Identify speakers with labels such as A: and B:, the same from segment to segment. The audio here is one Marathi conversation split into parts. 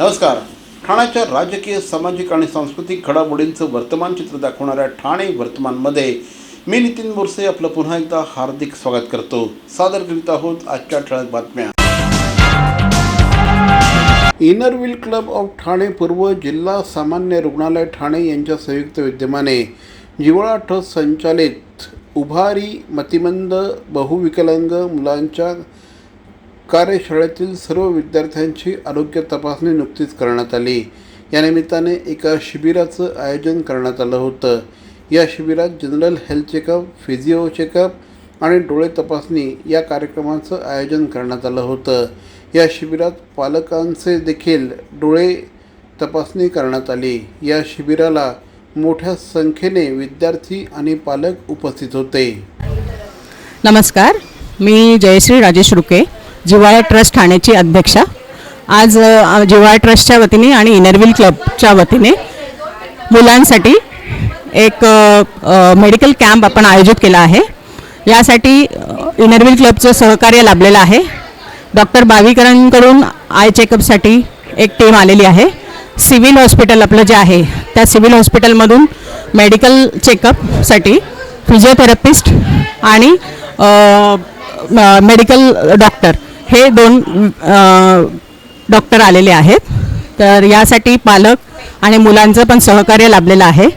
A: नमस्कार. ठाण्याच्या राजकीय सामाजिक आणि सांस्कृतिक घडामोडींचं वर्तमान चित्र दाखवणाऱ्या ठाणे वर्तमानमध्ये मी नितीन बोरसे आपलं पुन्हा एकदा हार्दिक स्वागत करतो. सादर करीत आहोत आजच्या ठळक बातम्या. Inner wheel club of Thane पूर्व जिल्हा सामान्य रुग्णालय ठाणे यांच्या संयुक्त विद्यमाने जिवळा ठस संचालित उभारी मतिमंद बहुविकलांग मुलांच्या कार्यशाळेतील सर्व विद्यार्थ्यांची आरोग्य तपासणी नुकतीच करण्यात आली. या निमित्ताने एका शिबिराचं आयोजन करण्यात आलं होतं. या शिबिरात general health checkup physio checkup आणि डोळे तपासणी या कार्यक्रमाचं आयोजन करण्यात आलं होतं. या शिबिरात पालकांचे देखील डोळे तपासणी करण्यात आली. या शिबिराला मोठ्या संख्येने विद्यार्थी आणि पालक उपस्थित होते.
B: नमस्कार. मी जयश्री राजेश रुके. जिवाळा ट्रस्ट ठाण्याची अध्यक्षा. आज जिवाळा ट्रस्टच्या वतीने आणि इनरविल क्लबच्या वतीने मुलांसाठी एक मेडिकल कॅम्प आपण आयोजित केला आहे. यासाठी इनरविल क्लबचं सहकार्य लाभलेलं आहे. डॉक्टर बावीकरांकडून आय चेकअपसाठी एक टीम आलेली आहे. सिव्हिल हॉस्पिटल आपलं जे आहे त्या सिव्हिल हॉस्पिटलमधून मेडिकल चेकअपसाठी फिजिओथेरपिस्ट आणि मेडिकल डॉक्टर हे दोन डॉक्टर आलेले आहेत. तर यासाठी पालक आणि मुलांचं पण सहकार्य लाभलेलं आहे.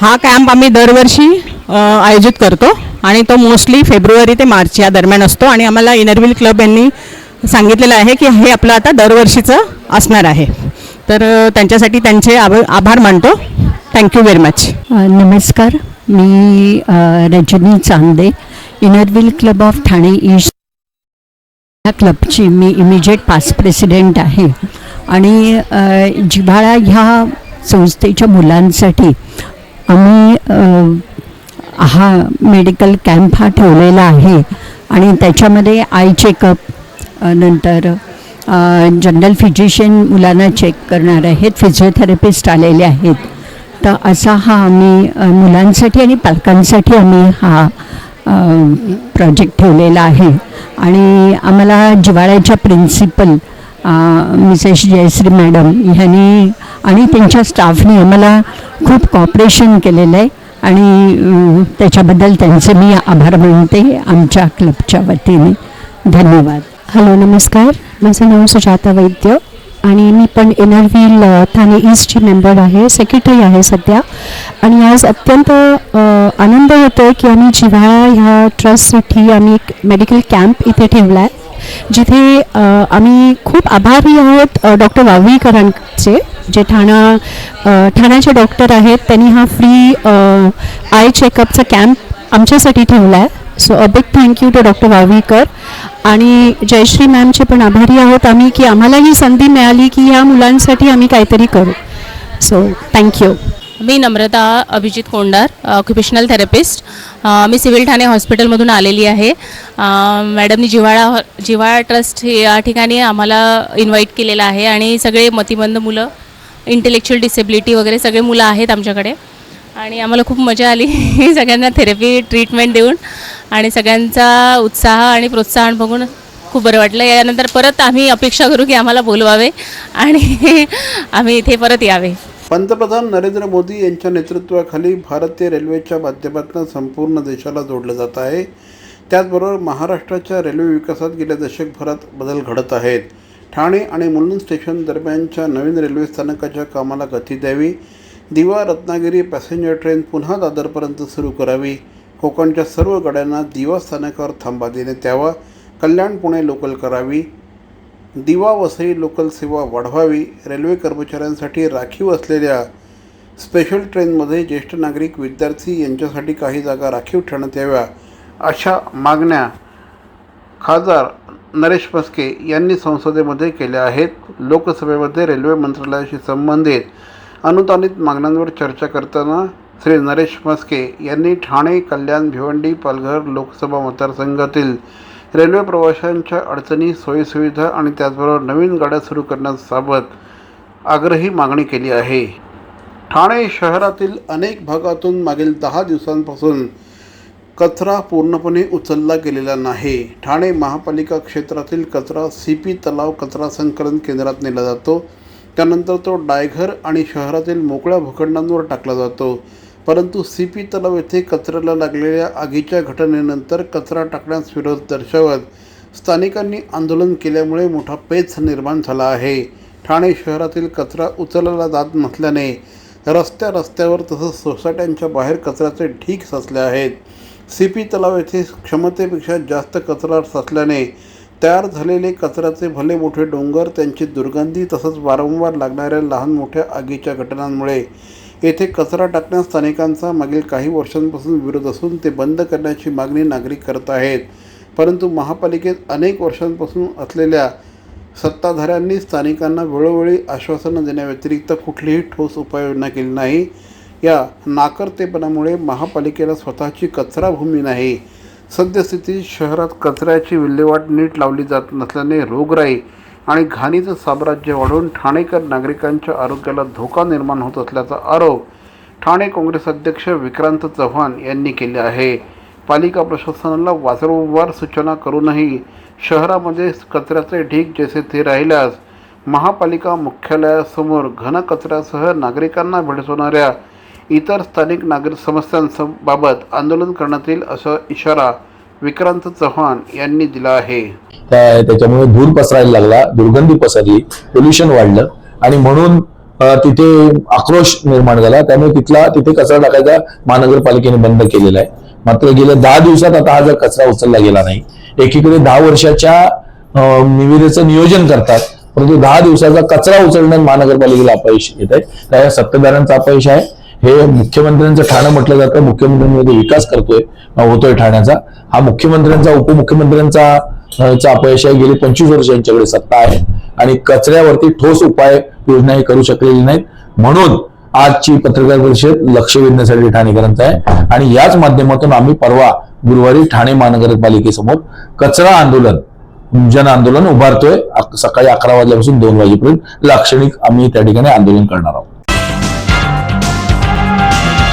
B: हा कॅम्प आम्ही दरवर्षी आयोजित करतो आणि तो मोस्टली फेब्रुवारी ते मार्च या दरम्यान असतो आणि आम्हाला इनरव्हील क्लब यांनी सांगितलेलं आहे की हे आपलं आता दरवर्षीचं असणार आहे. तर त्यांच्यासाठी त्यांचे आभ आभार मानतो. थँक्यू व्हेरी मच
C: नमस्कार. मी Rajni Chande inner wheel club of Thane east ह्या क्लबची मी इमिजिएट पास प्रेसिडेंट आहे. आणि जिव्हाळा ह्या संस्थेच्या मुलांसाठी आम्ही हा मेडिकल कॅम्प हा ठेवलेला आहे. आणि त्याच्यामध्ये आय चेकअप नंतर जनरल फिजिशियन मुलांना चेक करणार आहेत फिजिओथेरपिस्ट आलेले आहेत. तर असा हा आम्ही मुलांसाठी आणि पालकांसाठी आम्ही हा प्रोजेक्ट ठेवलेला आहे. आणि आम्हाला जिवाळ्याच्या प्रिन्सिपल मिसेस जयश्री मॅडम ह्यांनी आणि त्यांच्या स्टाफनी आम्हाला खूप कॉपरेशन केलेलं आहे. आणि त्याच्याबद्दल त्यांचे मी आभार मानते आमच्या क्लबच्या वतीने. धन्यवाद.
D: हॅलो नमस्कार. माझं नाव सुजाता वैद्य. आणि मी पण एनआरव्हील व्हील ठाणे ईस्टची मेंबर आहे सेक्रेटरी आहे सध्या. आणि आज अत्यंत आनंद होतो आहे की आम्ही जिव्हाळा ह्या ट्रस्टसाठी आम्ही एक मेडिकल कॅम्प इथे ठेवला आहे जिथे आम्ही खूप आभारी आहोत डॉक्टर वावळीकरांचे जे ठाणा ठाण्याचे डॉक्टर आहेत. त्यांनी हा फ्री आय चेकअपचा कॅम्प आमच्यासाठी ठेवला आहे so a big thank you to doctor Wavikar आणि जयश्री मॅमचे पण आभारी आहोत आम्ही की आम्हाला ही संधी मिळाली की ह्या मुलांसाठी आम्ही काहीतरी करू. सो थँक्यू
E: मी नम्रता अभिजित कोंडार ऑक्युपेशनल थेरपिस्ट मी सिव्हिल ठाणे हॉस्पिटलमधून आलेली आहे. मॅडमनी जिव्हाळा हॉ- जिव्हाळा ट्रस्ट हे या ठिकाणी आम्हाला इन्व्हाइट केलेलं आहे आणि सगळे मतिमंद मुलं इंटेलेक्च्युअल डिसेबिलिटी वगैरे सगळे मुलं आहेत आमच्याकडे. आणि आम्हाला खूप मजा आली. सगळ्यांना थेरपी ट्रीटमेंट देऊन. आणि सगळ्यांचा उत्साह आणि प्रोत्साहन बघून खूप बरं वाटलं. यानंतर परत आम्ही अपेक्षा करू की आम्हाला बोलवावे आणि आम्ही इथे परत यावे.
A: पंतप्रधान नरेंद्र मोदी यांच्या नेतृत्वाखाली भारतीय रेल्वेच्या माध्यमातून संपूर्ण देशाला जोडलं जात आहे. त्याचबरोबर महाराष्ट्राच्या रेल्वे विकासात गेल्या दशकभरात बदल घडत आहेत. ठाणे आणि मुलुंड स्टेशन दरम्यानच्या नवीन रेल्वे स्थानकाच्या कामाला गती द्यावी. दिवा रत्नागिरी पॅसेंजर ट्रेन पुन्हा दादरपर्यंत सुरू करावी. कोकणच्या सर्व गाड्यांना दिवा स्थानकावर थांबा देण्यात यावा कल्याण पुणे लोकल करावी. दिवा वसई लोकल सेवा वाढवावी. रेल्वे कर्मचाऱ्यांसाठी राखीव असलेल्या स्पेशल ट्रेनमध्ये ज्येष्ठ नागरिक विद्यार्थी यांच्यासाठी काही जागा राखीव ठेवण्यात याव्या अशा मागण्या खासदार नरेश मस्के यांनी संसदेमध्ये केल्या आहेत. लोकसभेमध्ये रेल्वे मंत्रालयाशी संबंधित अनुदानित मागण्यांवर चर्चा करताना श्री नरेश मस्के यांनी ठाणे कल्याण भिवंडी पालघर लोकसभा मतदारसंघातील रेल्वे प्रवाशांच्या अडचणी सोयीसुविधा आणि त्याचबरोबर नवीन गाड्या सुरू करण्याबाबत आग्रही मागणी केली आहे. ठाणे शहरातील अनेक भागातून मागील दहा दिवसांपासून कचरा पूर्णपणे उचलला गेलेला नाही. ठाणे महापालिका क्षेत्रातील कचरा सी पी तलाव कचरा संकलन केंद्रात नेला जातो. त्यानंतर तो डायघर आणि शहरातील मोकळ्या भूखंडांवर टाकला जातो. परंतु सी पी तलाव येथे कचऱ्याला लागलेल्या आगीच्या घटनेनंतर कचरा टाकण्यास विरोध दर्शवत स्थानिकांनी आंदोलन केल्यामुळे मोठा पेच निर्माण झाला आहे. ठाणे शहरातील कचरा उचलला जात नसल्याने रस्त्या रस्त्यावर तसंच सोसायट्यांच्या बाहेर कचऱ्याचे ढीग साचले आहेत. सी पी तलाव येथे क्षमतेपेक्षा जास्त कचरा साचल्याने तयार झालेले कचऱ्याचे भले मोठे डोंगर त्यांची दुर्गंधी तसंच वारंवार लागणाऱ्या लहान मोठ्या आगीच्या घटनांमुळे येथे कचरा टाकण्यास स्थानिकांचा मागील काही वर्षांपासून विरोध असून ते बंद करण्याची मागणी नागरिक करत आहेत. परंतु महापालिकेत अनेक वर्षांपासून असलेल्या सत्ताधाऱ्यांनी स्थानिकांना वेळोवेळी आश्वासनं देण्याव्यतिरिक्त कुठलीही ठोस उपाययोजना केली नाही. या नाकर्तेपणामुळे महापालिकेला स्वतःची कचराभूमी नाही. सद्यस्थितीत शहरात कचऱ्याची विल्हेवाट नीट लावली जात नसल्याने रोगराई आणि घाणीचं साम्राज्य वाढून ठाणेकर नागरिकांच्या आरोग्याला धोका निर्माण होत असल्याचा आरोप ठाणे काँग्रेस अध्यक्ष विक्रांत चव्हाण यांनी केले आहे. पालिका प्रशासनाला वारंवार सूचना करूनही शहरामध्ये कचऱ्याचे ढीग जैसे ते राहिल्यास महापालिका मुख्यालयासमोर घनकचऱ्यासह नागरिकांना भेडसवणाऱ्या इतर स्थानिक नागरिक समस्यांबाबत आंदोलन करण्यात येईल असा इशारा विक्रांत चव्हाण यांनी दिला आहे.
F: त्याच्यामुळे धूर पसरायला लागला दुर्गंधी पसरली पोल्युशन वाढलं आणि म्हणून तिथे आक्रोश निर्माण झाला. त्यामुळे तिथला तिथे कचरा टाकायचा महानगरपालिकेने बंद केलेला आहे. मात्र गेल्या दहा दिवसात आता हा जर कचरा उचलला गेला नाही. एकीकडे दहा वर्षाच्या निविदेचं नियोजन करतात परंतु दहा दिवसाचा कचरा उचलण्यात महानगरपालिकेला अपयश येत आहे. त्या सत्ताधाऱ्यांचा अपयश आहे. हे मुख्यमंत्र्यांचं ठाणं म्हटलं जातं. मुख्यमंत्र्यांमध्ये विकास करतोय होतोय ठाण्याचा. हा मुख्यमंत्र्यांचा उपमुख्यमंत्र्यांचा चा अपयश आहे. गेली पंचवीस वर्ष यांच्याकडे सत्ता आहे. आणि कचऱ्यावरती ठोस उपाय योजना ही करू शकलेली नाहीत. म्हणून आजची पत्रकार परिषद लक्ष वेधण्यासाठी ठाणेकरांचा आहे. आणि याच माध्यमातून आम्ही परवा गुरुवारी ठाणे महानगरपालिकेसमोर कचरा आंदोलन जन आंदोलन उभारतोय. सकाळी अकरा वाजल्यापासून दोन वाजेपर्यंत लाक्षणिक आम्ही त्या ठिकाणी आंदोलन करणार आहोत.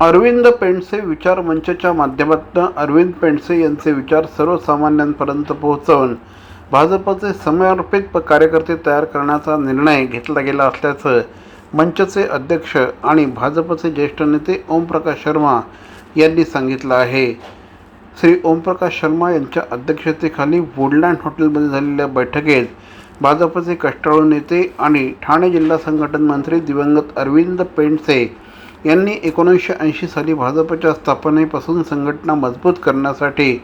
A: Arvind Pendse विचार मंचच्या माध्यमातून अरविंद पेंडसे यांचे विचार सर्वसामान्यांपर्यंत पोहोचवून भाजपचे समर्पित कार्यकर्ते तयार करण्याचा निर्णय घेतला गेला असल्याचं मंचचे अध्यक्ष आणि भाजपचे ज्येष्ठ नेते ओमप्रकाश शर्मा यांनी सांगितलं आहे. श्री ओमप्रकाश शर्मा यांच्या अध्यक्षतेखाली वुडलँड हॉटेलमध्ये झालेल्या बैठकीत भाजपचे कष्टाळू नेते आणि ठाणे जिल्हा संघटन मंत्री दिवंगत अरविंद पेंडसे यांनी एकोणीसशे ऐंशी साली भाजपच्या स्थापनेपासून संघटना मजबूत करण्यासाठी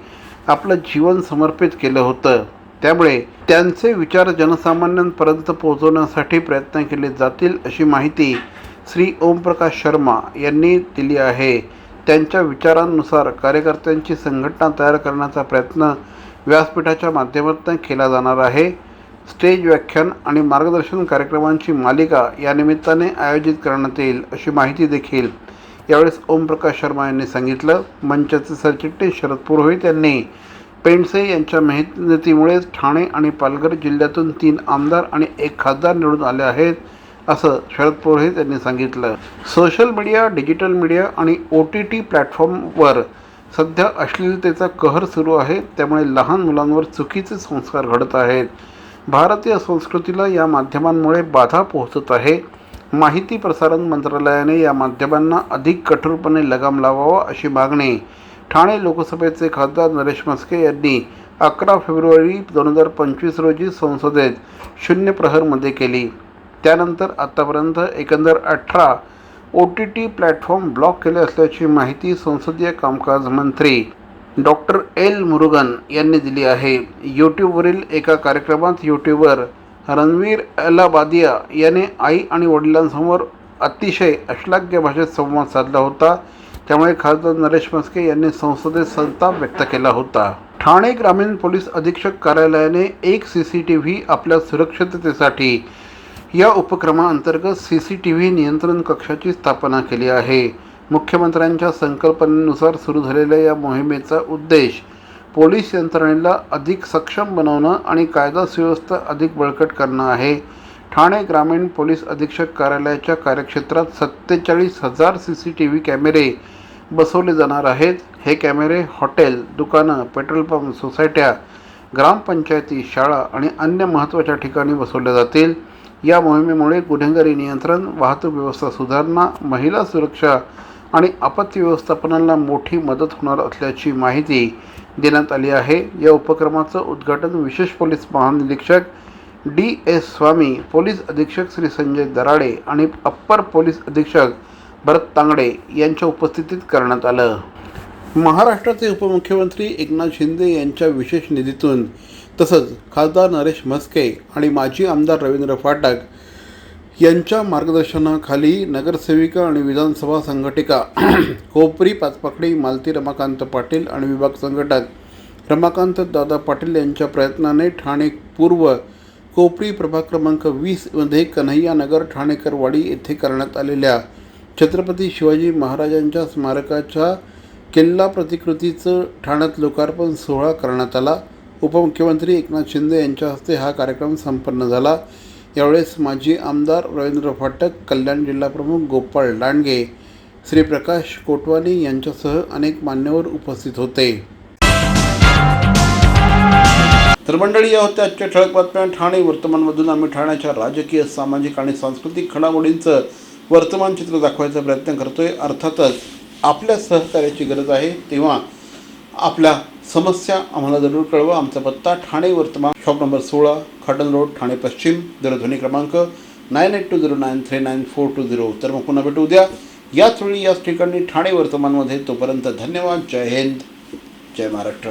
A: आपलं जीवन समर्पित केलं होतं. त्यामुळे त्यांचे विचार जनसामान्यांपर्यंत पोहोचवण्यासाठी प्रयत्न केले जातील अशी माहिती श्री ओमप्रकाश शर्मा यांनी दिली आहे. त्यांच्या विचारांनुसार कार्यकर्त्यांची संघटना तयार करण्याचा प्रयत्न व्यासपीठाच्या माध्यमातून केला जाणार आहे. स्टेज व्याख्यान आणि मार्गदर्शन कार्यक्रमांची मालिका या निमित्ताने आयोजित करण्यात येईल अशी माहिती देखील यावेळेस ओमप्रकाश शर्मा यांनी सांगितलं. मंचाचे सरचिटणीस शरद पुरोहित यांनी पेंडसे यांच्या मेहनतीमुळेच ठाणे आणि पालघर जिल्ह्यातून तीन आमदार आणि एक खासदार निवडून आले आहेत असं शरद पुरोहित यांनी सांगितलं. सोशल मीडिया डिजिटल मीडिया आणि ओ टी टी प्लॅटफॉर्मवर सध्या अश्लीलतेचा कहर सुरू आहे. त्यामुळे लहान मुलांवर चुकीचे संस्कार घडत आहेत. भारतीय संस्कृतीला या माध्यमांमुळे बाधा पोहोचत आहे. माहिती प्रसारण मंत्रालयाने या माध्यमांना अधिक कठोरपणे लगाम लावावा अशी मागणी. ठाणे लोकसभेचे खासदार नरेश म्हस्के यांनी अकरा फेब्रुवारी दोन हजार पंचवीस रोजी संसदेत शून्य प्रहरमध्ये केली. त्यानंतर आत्तापर्यंत एकंदर अठरा O T T platform block केले असल्याची माहिती संसदीय कामकाज मंत्री डॉक्टर एल मुरुगन यांनी दिली आहे. यूट्यूबवरील एका कार्यक्रमात यूट्यूबर रणवीर अलाबादिया याने आई आणि वडिलांसमोर अतिशय अश्लाघ्य भाषेत संवाद साधला होता. त्यामुळे खासदार नरेश म्हस्के यांनी संसदेत संताप व्यक्त केला होता. ठाणे ग्रामीण पोलीस अधीक्षक कार्यालयाने एक सी सी टी व्ही आपल्या सुरक्षिततेसाठी या उपक्रमाअंतर्गत सी सी टी व्ही नियंत्रण कक्षाची स्थापना केली आहे. मुख्यमंत्र्यांच्या संकल्पनेनुसार सुरू झालेल्या या मोहिमेचा उद्देश पोलीस यंत्रणेला अधिक सक्षम बनवणं आणि कायदा सुव्यवस्था अधिक बळकट करणं आहे. ठाणे ग्रामीण पोलीस अधीक्षक कार्यालयाच्या कार्यक्षेत्रात सत्तेचाळीस हजार सी सी टी व्ही कॅमेरे बसवले जाणार आहेत. हे कॅमेरे हॉटेल दुकानं पेट्रोल पंप सोसायट्या ग्रामपंचायती शाळा आणि अन्य महत्त्वाच्या ठिकाणी बसवल्या जातील. या मोहिमेमुळे गुन्हेगारी नियंत्रण वाहतूक व्यवस्था सुधारणा महिला सुरक्षा आणि आपत्ती व्यवस्थापनाला मोठी मदत होणार असल्याची माहिती देण्यात आली आहे. या उपक्रमाचं उद्घाटन विशेष पोलीस महानिरीक्षक डी एस स्वामी पोलीस अधीक्षक श्री संजय दराडे आणि अप्पर पोलीस अधीक्षक भरत तांगडे यांच्या उपस्थितीत करण्यात आलं. महाराष्ट्राचे उपमुख्यमंत्री एकनाथ शिंदे यांच्या विशेष निधीतून तसंच खासदार नरेश म्हस्के आणि माजी आमदार रवींद्र फाटक यांच्या मार्गदर्शनाखाली नगरसेविका आणि विधानसभा संघटिका कोपरी पाचपाकडी मालती रमाकांत पाटील आणि विभाग संघटक रमाकांत दादा पाटील यांच्या प्रयत्नाने ठाणे पूर्व कोपरी प्रभाग क्रमांक वीसमध्ये कन्हैया नगर ठाणेकरवाडी येथे करण्यात आलेल्या छत्रपती शिवाजी महाराजांच्या स्मारकाच्या किल्ला प्रतिकृतीचं ठाण्यात लोकार्पण सोहळा करण्यात आला. उपमुख्यमंत्री एकनाथ शिंदे यांच्या हस्ते हा कार्यक्रम संपन्न झाला. यावेळेस माजी आमदार रवींद्र फाटक कल्याण जिल्हाप्रमुख गोपाळ लांडगे श्री प्रकाश कोटवानी यांच्यासह अनेक मान्यवर उपस्थित होते. तर मंडळी या होत्या आजच्या ठळक बातम्या. ठाणे वर्तमानमधून आम्ही ठाण्याच्या राजकीय सामाजिक आणि सांस्कृतिक घडामोडींचं वर्तमान चित्र दाखवायचा प्रयत्न करतोय. अर्थातच आपल्या सहकार्याची गरज आहे. तेव्हा आपल्या समस्या आम्हाला जरूर कळवा. आमचा पत्ता ठाणे वर्तमान शॉप नंबर सोळा खाटल रोड ठाणे पश्चिम दूरध्वनी क्रमांक nine eight two zero nine three nine four two zero तर मग पुन्हा भेटू उद्या. याच वेळी याच ठिकाणी ठाणे वर्तमानमध्ये. तोपर्यंत धन्यवाद. जय हिंद. जय महाराष्ट्र.